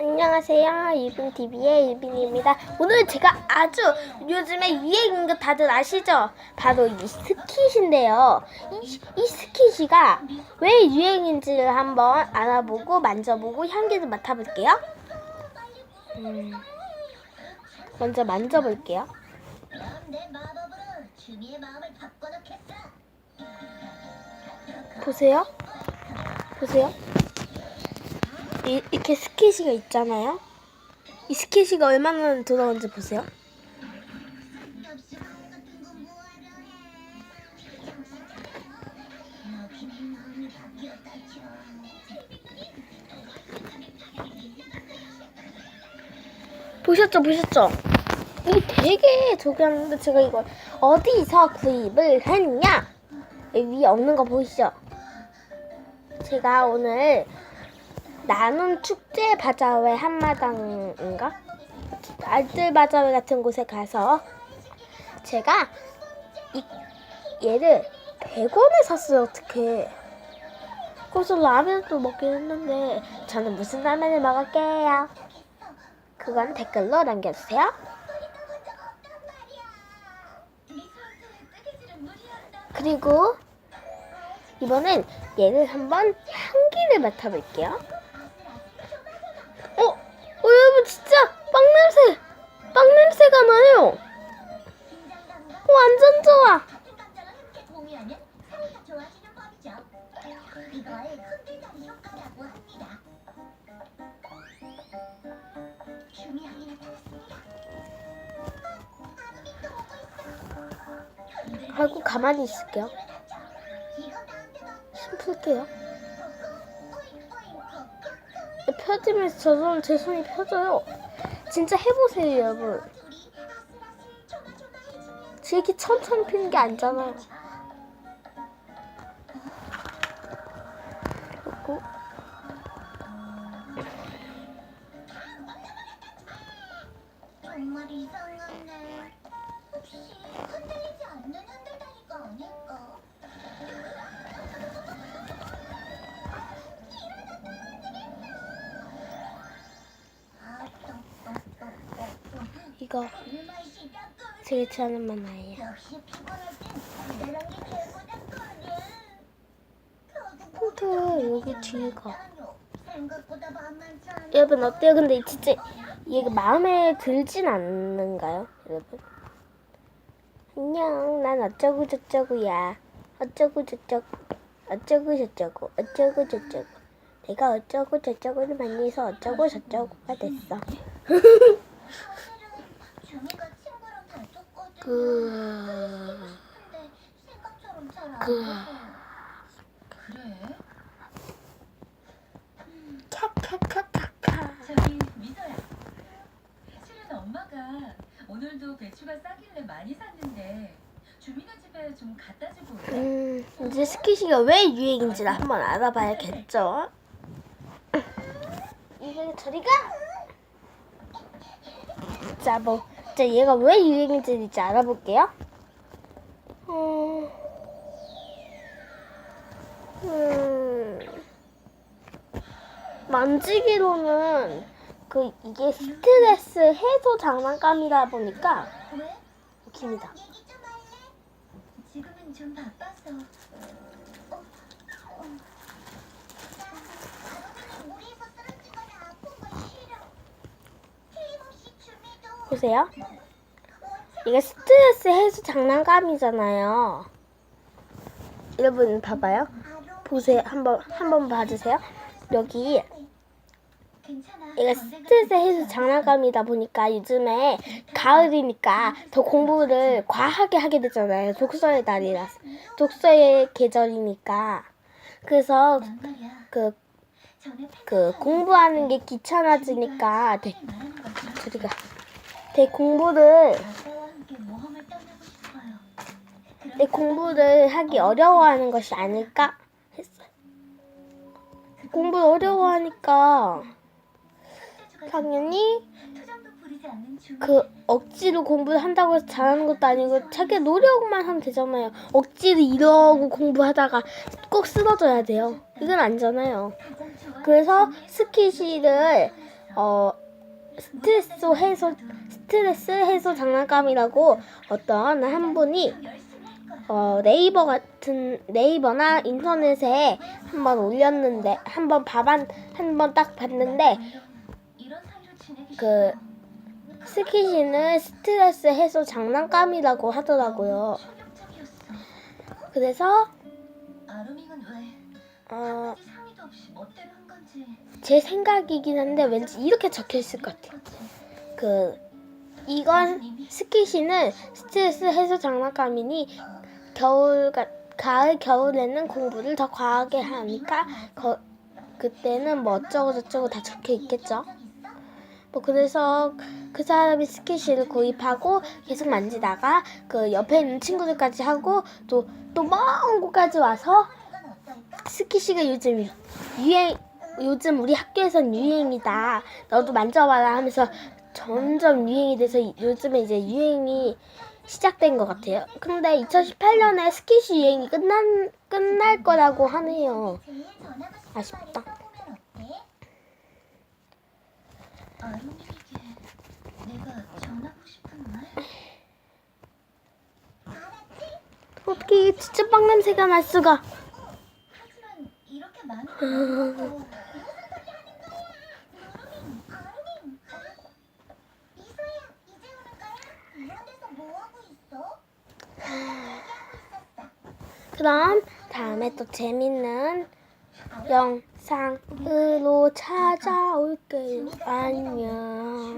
안녕하세요. 일빈TV의 일빈입니다. 오늘 제가 아주 요즘에 유행인 거 다들 아시죠? 바로 이 스킷인데요. 이, 이 스킷이가 왜 유행인지를 한번 알아보고 만져보고 향기를 맡아볼게요. 음, 먼저 만져볼게요. 보세요. 보세요. 이, 이렇게 스키시가 있잖아요. 이 스키시가 얼마나 더러운지 보세요. 보셨죠, 보셨죠? 이게 되게 저기 하는데 제가 이걸 어디서 구입을 했냐? 위에 없는 거 보이시죠? 제가 오늘 나눔 축제 바자회 한마당인가? 알뜰 바자회 같은 곳에 가서 제가 이 얘를 100원에 샀어요, 어떻게? 그래서 라면도 먹긴 했는데 저는 무슨 라면을 먹을게요? 그건 댓글로 남겨주세요. 그리고 이번엔 얘를 한번 향기를 맡아볼게요. 흔들다리 효과라고 합니다. 향이 나타났습니다. 있어. 하고 가만히 있을게요. 숨 풀게요. 펴지면서 저는 제 손이 펴져요. 진짜 해보세요, 여러분. 이렇게 천천히 피는 게 아니잖아요. 그리고 정말 이상하네. 혹시 흔들리지 않는 흔들다리가 아닐까? 이거 제가 좋아하는 만화예요. 역시 피곤할 땐 흔들한 게 최고잖거든. 포트 여기 뒤가. 여러분 어때요? 근데 진짜 이게 마음에 들진 않는가요, 여러분? 안녕, 난 어쩌고 저쩌고야. 어쩌고 저쩌고, 어쩌고 저쩌고, 어쩌고 저쩌고. 내가 어쩌고 저쩌고를 많이 해서 어쩌고 저쩌고가 됐어. 그, 그. 돼서. 그래? 카카카카카. 저기 미서야. 실은 엄마가 배추가 싸길래 많이 샀는데 주민아 집에 좀 갖다 주고 올래? 음, 이제 스키시가 왜 유행인지를 한번 알아봐야겠죠? 이거 저리가? 자, 뭐, 자, 얘가 왜 유행인지 이제 알아볼게요. 음, 음, 만지기로는 그 이게 스트레스 해소 장난감이다 보니까 왜? 웃깁니다. 지금은 좀 바빠서 어? 어. 보세요. 이게 스트레스 해소 장난감이잖아요. 여러분 봐봐요. 보세요. 한번 한번 봐주세요. 여기 이게 스트레스 해소 장난감이다 보니까 요즘에 가을이니까 더 공부를 과하게 하게 되잖아요. 독서의 날이라서 독서의 계절이니까. 그래서. 그, 그 공부하는 게 귀찮아지니까 되, 말하는 것처럼 저리가. 되 공부를. 내 공부를 하기 어려워하는 것이 아닐까? 했어요. 공부 어려워하니까 당연히. 그 억지로 공부를 한다고 해서 잘하는 것도 아니고 자기 노력만 하면 되잖아요. 억지로 이러고 공부하다가 꼭 쓰러져야 돼요. 이건 아니잖아요. 그래서 스키시를 어 스트레스 해소 스트레스 해소 장난감이라고 어떤 한 분이 어, 네이버 같은 네이버나 인터넷에 한번 올렸는데 한번 봐반 한번 딱 봤는데 그 스키시는 스트레스 해소 장난감이라고 하더라고요. 그래서 어, 제 생각이긴 한데 왠지 이렇게 적혀 있을 것 같아요. 그 이건 스키시는 스트레스 해소 장난감이니 겨울 가, 가을 겨울에는 공부를 더 과하게 하니까 거, 그때는 뭐 어쩌고 저쩌고 다 적혀 있겠죠. 뭐 그래서 그 사람이 스키시를 구입하고 계속 만지다가 그 옆에 있는 친구들까지 하고 또 또먼 곳까지 와서 스키시가 요즘 유행 요즘 우리 학교에선 유행이다. 너도 만져봐라 하면서 점점 유행이 돼서 요즘에 이제 유행이 시작된 것 같아요. 근데 2018년에 스키시 유행이 끝난 끝날 거라고 하네요. 아쉽다. 아루밍에게 내가 전하고 싶은 말? 어떻게 이게 진짜 빵 냄새가 날 수가? 하지만 이렇게. 그럼 다음에 또 재밌는 영 상으로 찾아올게요. 안녕.